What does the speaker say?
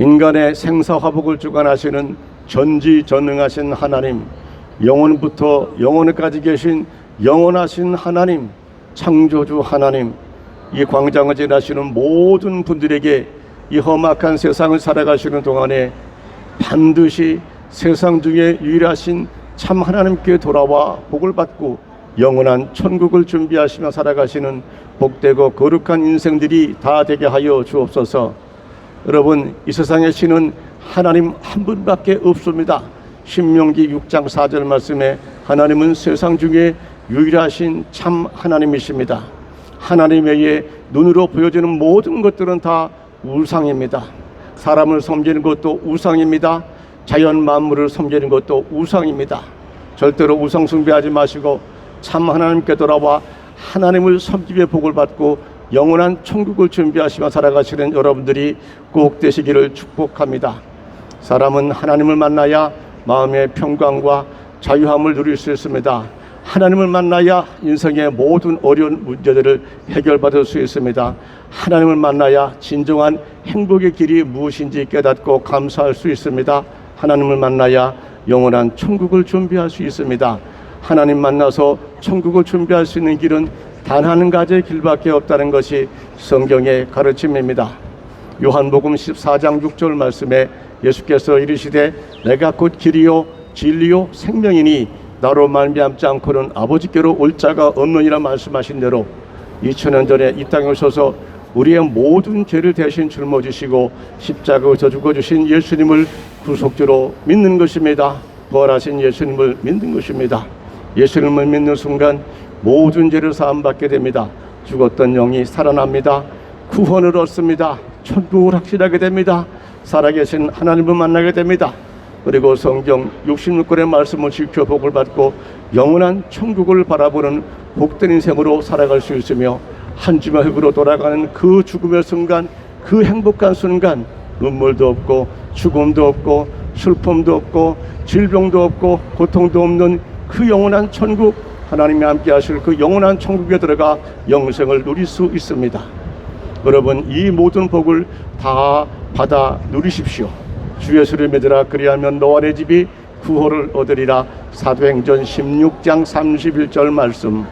인간의 생사화복을 주관하시는 전지전능하신 하나님, 영원부터 영원까지 계신 영원하신 하나님, 창조주 하나님, 이 광장을 지나시는 모든 분들에게 이 험악한 세상을 살아가시는 동안에 반드시 세상 중에 유일하신 참 하나님께 돌아와 복을 받고 영원한 천국을 준비하시며 살아가시는 복되고 거룩한 인생들이 다 되게 하여 주옵소서. 여러분 이 세상에 신은 하나님 한 분밖에 없습니다. 신명기 6장 4절 말씀에 하나님은 세상 중에 유일하신 참 하나님이십니다. 하나님 외에 눈으로 보여지는 모든 것들은 다 우상입니다. 사람을 섬기는 것도 우상입니다. 자연 만물을 섬기는 것도 우상입니다. 절대로 우상 숭배하지 마시고 참 하나님께 돌아와 하나님을 섬기며 복을 받고 영원한 천국을 준비하시며 살아가시는 여러분들이 꼭 되시기를 축복합니다. 사람은 하나님을 만나야 마음의 평강과 자유함을 누릴 수 있습니다. 하나님을 만나야 인생의 모든 어려운 문제들을 해결받을 수 있습니다. 하나님을 만나야 진정한 행복의 길이 무엇인지 깨닫고 감사할 수 있습니다. 하나님을 만나야 영원한 천국을 준비할 수 있습니다. 하나님 만나서 천국을 준비할 수 있는 길은 단 한 가지의 길밖에 없다는 것이 성경의 가르침입니다. 요한복음 14장 6절 말씀에 예수께서 이르시되 내가 곧 길이요 진리요 생명이니 나로 말미암지 않고는 아버지께로 올 자가 없느니라 말씀하신 대로 2000년 전에 이 땅에 오셔서 우리의 모든 죄를 대신 짊어지시고 십자가에 져 죽어 주신 예수님을 구속주로 믿는 것입니다. 부활하신 예수님을 믿는 것입니다. 예수님을 믿는 순간 모든 죄를 사함 받게 됩니다. 죽었던 영이 살아납니다. 구원을 얻습니다. 천국을 확실하게 됩니다. 살아계신 하나님을 만나게 됩니다. 그리고 성경 66권의 말씀을 지켜 복을 받고 영원한 천국을 바라보는 복된 인생으로 살아갈 수 있으며 한 주말 흙으로 돌아가는 그 죽음의 순간 그 행복한 순간 눈물도 없고 죽음도 없고 슬픔도 없고 질병도 없고 고통도 없는 그 영원한 천국 하나님이 함께 하실 그 영원한 천국에 들어가 영생을 누릴 수 있습니다. 여러분 이 모든 복을 다 받아 누리십시오. 주 예수를 믿으라 그리하면 너와 내 집이 구호를 얻으리라 사도행전 16장 31절 말씀